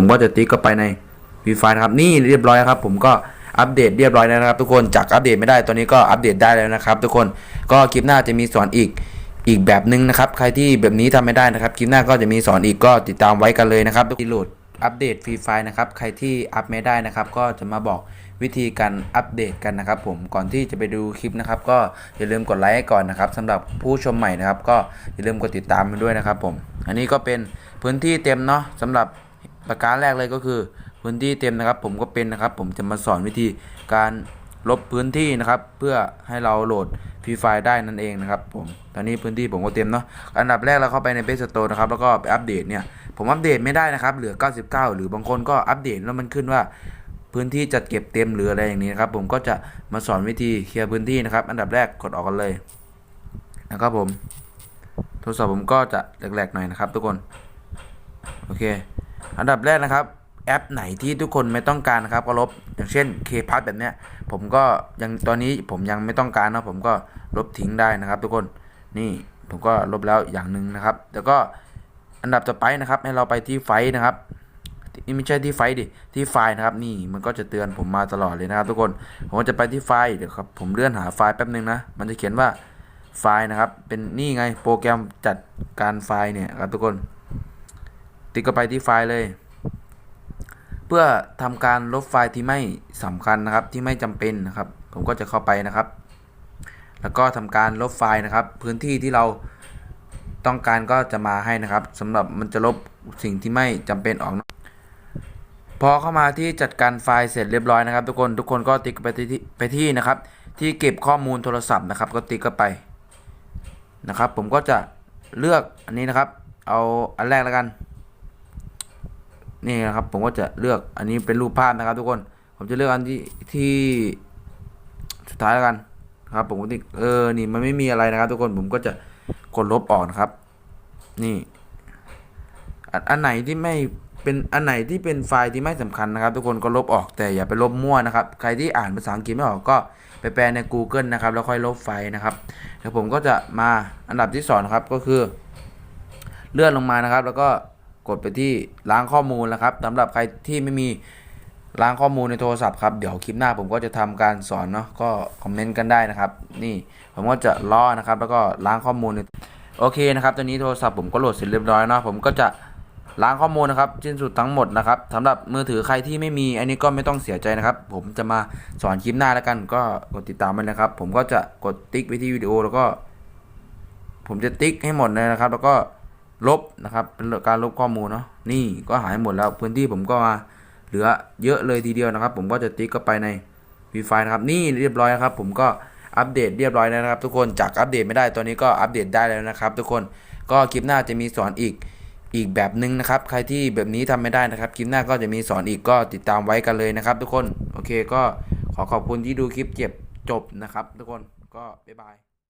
ผมก็จะติ๊กเข้าไปในฟรีไฟนะครับนี่เรียบร้อยครับ ผมก็อัปเดตเรียบร้อยแล้วนะครับ ทุกคนจากอัปเดตไม่ได้ตอนนี้ก็อัปเดตได้แล้วนะครับ ทุกคนก็คลิปหน้าจะมีสอนอีกอีกแบบหนึ่งนะครับ ใครที่แบบนี้ทำไม่ได้นะครับคลิปหน้าก็จะมีสอนอีกก็ติดตามไว้กันเลยนะครับที่โหลดอัปเดตฟรีไฟนะครับใครที่อัพไม่ได้นะครับ ก็จะมาบอกวิธีการอัปเดตกันนะครับ ผมก่อนที่จะไปดูคลิปนะครับ ก็อย่าลืมกดไลค์ก่อนนะครับสำหรับผู้ชมใหม่นะครับ ก็อย่าลืมกดติดตามมาด้วยนะครับ ผม อันนี้ก็เป็นพื้นที่เต็มเนาะสำหรับ ประการแรกเลยก็คือ พื้นที่เต็มนะครับ ผมก็เป็นนะครับ ผมจะมาสอนวิธีการลบพื้นที่นะครับ เพื่อให้เราโหลดฟรีไฟล์ได้นั่นเองนะครับ ผมตอนนี้พื้นที่ผมก็เต็มเนาะอันดับแรกเราเข้าไปใน Play Store นะครับแล้วก็ไปอัปเดตเนี่ย ผมอัปเดตไม่ได้นะครับ เหลือ 99 หรือบางคนก็อัปเดตแล้วมันขึ้นว่าพื้นที่จัดเก็บเต็มหรืออะไรอย่างนี้นะครับผมก็จะมาสอนวิธีเคลียร์พื้นที่นะครับ อันดับแรกกดออกกันเลยนะครับผมโทรศัพท์ผมก็จะแหลกๆหน่อยนะครับ ทุกคน โอเค อันดับแรกนะครับแอปไหนที่ทุกคนไม่ต้องการนะครับก็ลบอย่างเช่น k p a s แบบเนี้ยผมก็ยังตอนนี้ผมยังไม่ต้องการนะผมก็ลบทิ้งได้นะครับ ทุกคนนี่ผมก็ลบแล้วอย่างหนึ่งนะครับ แล้วก็อันดับต่อไปนะครับ ให้เราไปที่ไฟล์นะครับนี่ไม่ใช่ที่ไฟล์ดิที่ไฟล์นะครับ นี่มันก็จะเตือนผมมาตลอดเลยนะครับ ทุกคนผมจะไปที่ไฟล์เดี๋ยวครับผมเลื่อนหาไฟล์แป๊บนึงนะมันจะเขียนว่าไฟล์นะครับ เป็นนี่ไงโปรแกรมจัดการไฟล์เนี่ยครับทุกคน ติ๊กเข้าไปที่ไฟล์เลย เพื่อทำการลบไฟล์ที่ไม่สำคัญนะครับที่ไม่จำเป็นนะครับ ผมก็จะเข้าไปนะครับ แล้วก็ทำการลบไฟล์นะครับ พื้นที่ที่เราต้องการก็จะมาให้นะครับสำหรับมันจะลบสิ่งที่ไม่จำเป็นออก พอเข้ามาที่จัดการไฟล์เสร็จเรียบร้อยนะครับ ทุกคนทุกคนก็ติ๊กไปที่ไปที่นะครับ ที่เก็บข้อมูลโทรศัพท์นะครับ ก็ติ๊กเข้าไปนะครับ ผมก็จะเลือกอันนี้นะครับ เอาอันแรกแล้วกัน นี่นะครับผมก็จะเลือกอันนี้เป็นรูปภาพนะครับ ทุกคน ผมจะเลือกอันที่ที่สุดท้ายแล้วกันครับ ผมก็ติเออนี่มันไม่มีอะไรนะครับ ทุกคนผมก็จะกดลบออกนะครับ นี่ อันไหนที่ไม่เป็นอันไหนที่เป็นไฟล์ที่ไม่สำคัญนะครับ ทุกคนก็ลบออกแต่อย่าไปลบมั่วนะครับ ใครที่อ่านภาษาอังกฤษไม่ออกก็ไปแปลใน Google นะครับ แล้วค่อยลบไฟล์นะครับเดี๋ยวผมก็จะมาอันดับที่สองครับก็คือ เลื่อนลงมานะครับ แล้วก็ กดไปที่ล้างข้อมูลนะครับสำหรับใครที่ไม่มีล้างข้อมูลในโทรศัพท์ครับ เดี๋ยวคลิปหน้าผมก็จะทำการสอนเนาะก็คอมเมนต์กันได้นะครับ นี่ผมก็จะล้อนะครับ แล้วก็ล้างข้อมูลโอเคนะครับตอนนี้โทรศัพท์ผมก็โหลดเสร็จเรียบร้อยเนาะผมก็จะล้างข้อมูลนะครับสิ้นสุดทั้งหมดนะครับสำหรับมือถือใครที่ไม่มี อันนี้ก็ไม่ต้องเสียใจนะครับ ผมจะมาสอนคลิปหน้าแล้วกัน ก็กดติดตามไปนะครับ ผมก็จะกดติ๊กไปที่วิดีโอแล้วก็ ผมจะติ๊กให้หมดเลยนะครับ แล้วก็ ลบนะครับ เป็นการลบข้อมูลเนาะ นี่ก็หายหมดแล้วพื้นที่ผมก็มาเหลือเยอะเลยทีเดียวนะครับ ผมก็จะติ๊กเข้าไปในวีไฟนะครับ นี่เรียบร้อยนะครับ ผมก็อัปเดตเรียบร้อยแล้วนะครับ ทุกคนจากอัปเดตไม่ได้ตอนนี้ก็อัปเดตได้แล้วนะครับ ทุกคนก็คลิปหน้าจะมีสอนอีกอีกแบบหนึ่งนะครับ ใครที่แบบนี้ทำไม่ได้นะครับคลิปหน้าก็จะมีสอนอีกก็ติดตามไว้กันเลยนะครับ ทุกคนโอเคก็ขอขอบคุณที่ดูคลิปเจ็บจบนะครับ ทุกคนก็บ๊ายบาย